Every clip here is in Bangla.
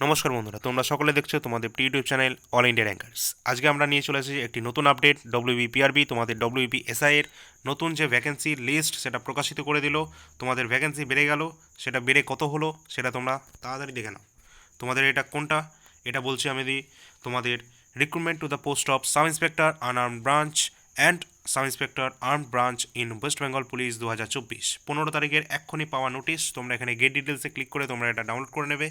নমস্কার বন্ধুরা, তোমরা সকলে দেখছ তোমাদের YouTube channel all India rankers আজকে আমরা নিয়ে চলে এসেছি একটি নতুন আপডেট ডব্লিউবি পিআরবি তোমাদের ডব্লিউবি এসআই এর নতুন যে ভ্যাকেন্সি লিস্ট সেটা প্রকাশিত করে দিল। তোমাদের ভ্যাকেন্সি বেড়ে গেল, সেটা বেড়ে কত হলো, সেটা তোমরা তাড়াতাড়ি দেখে নাও। তোমাদের এটা কোনটা, এটা বলছি আমি তোমাদের recruitment to the post of sub inspector unarm branch and sub inspector arm branch in West Bengal police দু হাজার চব্বিশ। পনেরো তারিখের এক্ষুনি পাওয়া নোটিশ তোমরা এখানে গেট ডিটেলসে ক্লিক করে তোমরা এটা ডাউনলোড করে নেবে।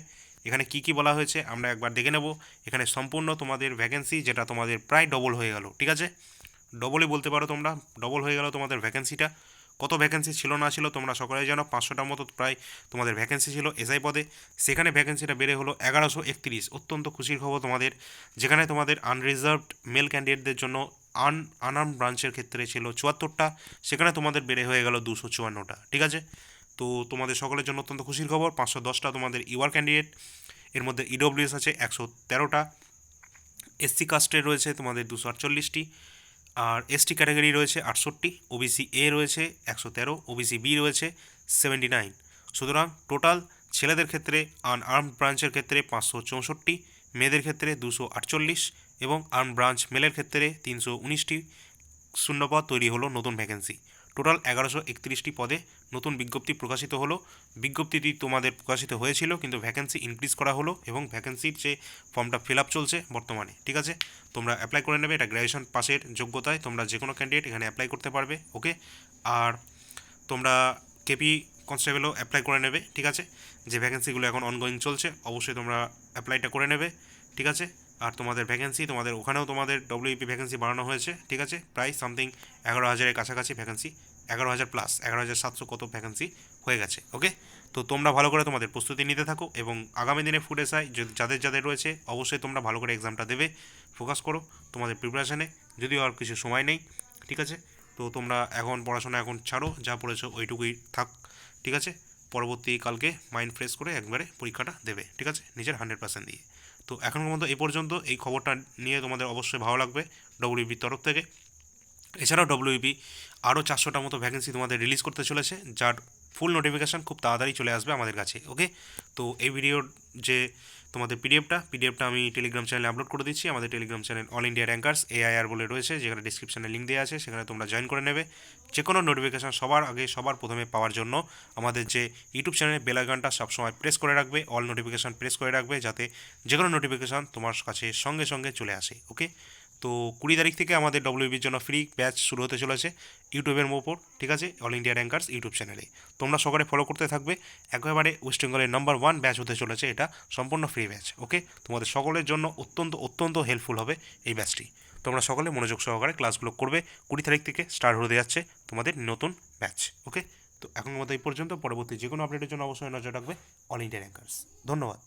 এখানে কি কি বলা হয়েছে আমরা একবার দেখে নেব। এখানে সম্পূর্ণ তোমাদের ভ্যাকেন্সি যেটা তোমাদের প্রায় ডবল হয়ে গেল, ঠিক আছে? ডবলই বলতে পারো তোমরা ডবল হয়ে গেল তোমাদের ভ্যাকেন্সিটা কত ভ্যাকেন্সি ছিল না ছিল তোমরা সকলে জানো, পাঁচশোটার মতো প্রায় তোমাদের ভ্যাকেন্সি ছিল এসআই পদে। সেখানে ভ্যাকেন্সিটা বেড়ে হলো এগারোশো একত্রিশ। অত্যন্ত খুশির খবর তোমাদের, যেখানে তোমাদের আনরিজার্ভড মেল ক্যান্ডিডেটদের জন্য আন আনার্ম ব্রাঞ্চের ক্ষেত্রে ছিল চুয়াত্তরটা। সেখানে তোমাদের বেড়ে হয়ে গেল দুশো চুয়ান্নটা, ঠিক আছে? তো তোমাদের সকলের জন্য অত্যন্ত খুশির খবর, পাঁচশো দশটা তোমাদের ইউআর ক্যান্ডিডেট এর মধ্যে ইডব্লিউএস আছে একশো তেরোটা এসসি কাস্টে রয়েছে তোমাদের দুশো আটচল্লিশটি, আর এসটি ক্যাটাগরি রয়েছে আটষট্টি ওবিসি এ রয়েছে একশো তেরো ওবিসি বি রয়েছে সেভেন্টি নাইন সুতরাং টোটাল ছেলেদের ক্ষেত্রে আর্ম ব্রাঞ্চের ক্ষেত্রে পাঁচশো চৌষট্টি, মেয়েদের ক্ষেত্রে দুশো আটচল্লিশ এবং আর্ম ব্রাঞ্চ মেলের ক্ষেত্রে তিনশো উনিশটি শূন্যপদ তৈরি হলো নতুন ভ্যাকেন্সি টোটাল এগারোশো একত্রিশটি পদে নতুন বিজ্ঞপ্তি প্রকাশিত হলো। বিজ্ঞপ্তিটি তোমাদের প্রকাশিত হয়েছিল, কিন্তু ভ্যাকেন্সি ইনক্রিজ করা হলো এবং ভ্যাকেন্সির যে ফর্মটা ফিল আপ চলছে বর্তমানে, ঠিক আছে? তোমরা অ্যাপ্লাই করে নেবে, এটা গ্র্যাজুয়েশন পাসের যোগ্যতায় তোমরা যে কোনো ক্যান্ডিডেট এখানে অ্যাপ্লাই করতে পারবে ওকে আর তোমরা কেপি কনস্টেবলও অ্যাপ্লাই করে নেবে, ঠিক আছে? যে ভ্যাকেন্সিগুলো এখন অনগোয়িং চলছে, অবশ্যই তোমরা অ্যাপ্লাইটা করে নেবে, ঠিক আছে? আর তোমাদের ভ্যাকেন্সি তোমাদের ওখানেও তোমাদের ডব্লিউপি ভ্যাকেন্সি বাড়ানো হয়েছে, ঠিক আছে? প্রায় সামথিং এগারো হাজারের কাছাকাছি ভ্যাকেন্সি এগারো হাজার প্লাস এগারো হাজার সাতশো কত ভ্যাকেন্সি হয়ে গেছে ওকে তো তোমরা ভালো করে তোমাদের প্রস্তুতি নিতে থাকো এবং আগামী দিনে ফুড এসআই যাদের যাদের রয়েছে, অবশ্যই তোমরা ভালো করে এক্সামটা দেবে ফোকাস করো তোমাদের প্রিপারেশানে যদিও আর কিছু সময় নেই, ঠিক আছে? তো তোমরা এখন পড়াশোনা এখন ছাড়ো, যা পড়েছো ওইটুকুই থাক, ঠিক আছে? পরবর্তী কালকে মাইন্ড ফ্রেশ করে একবারে পরীক্ষাটা দেবে, ঠিক আছে? নিজের হান্ড্রেড পার্সেন্ট দিয়ে। তো এখনকার পর্যন্ত এই পর্যন্ত এই খবরটা নিয়ে তোমাদের অবশ্যই ভালো লাগবে ডব্লিউবির তরফ থেকে। এছাড়াও ডব্লিউবি আরও চারশোটার মতো ভ্যাকেন্সি তোমাদের রিলিজ করতে চলেছে, যার ফুল নোটিফিকেশান খুব তাড়াতাড়ি চলে আসবে আমাদের কাছে ওকে তো এই ভিডিওর যে তোমাদের পিডিএফটা পিডিএফটা আমি টেলিগ্রাম চ্যানেলে আপলোড করে দিচ্ছি। আমাদের Telegram channel all India rankers AIR বলে রয়েছে, যেখানে ডিসক্রিপশানে লিঙ্ক দেওয়া আছে, সেখানে তোমরা জয়েন করে নেবে। যে কোনো নোটিফিকেশান সবার আগে, সবার প্রথমে পাওয়ার জন্য আমাদের যে ইউটিউব চ্যানেলে বেলাগানটা সবসময় প্রেস করে রাখবে অল নোটিফিকেশান প্রেস করে রাখবে, যাতে যে কোনো নোটিফিকেশান তোমার কাছে সঙ্গে সঙ্গে চলে আসে ওকে তো কুড়ি তারিখ থেকে আমাদের ডব্লিউবির জন্য ফ্রি ব্যাচ শুরু হতে চলেছে ইউটিউবের ওপর ঠিক আছে? অল ইন্ডিয়া র্যাঙ্কার্স ইউটিউব চ্যানেলে তোমরা সকলে ফলো করতে থাকবে। একেবারে ওয়েস্ট বেঙ্গলের নাম্বার ওয়ান ব্যাচ হতে চলেছে এটা, সম্পূর্ণ ফ্রি ব্যাচ ওকে তোমাদের সকলের জন্য অত্যন্ত অত্যন্ত হেল্পফুল হবে এই ব্যাচটি তোমরা সকলে মনোযোগ সহকারে ক্লাসগুলো করবে। কুড়ি তারিখ থেকে স্টার্ট হতে যাচ্ছে তোমাদের নতুন ব্যাচ ওকে তো এখন মতো এই পর্যন্ত। পরবর্তী যে কোনো আপডেটের জন্য অবশ্যই নজর রাখবে অল ইন্ডিয়া র্যাঙ্কার্স ধন্যবাদ।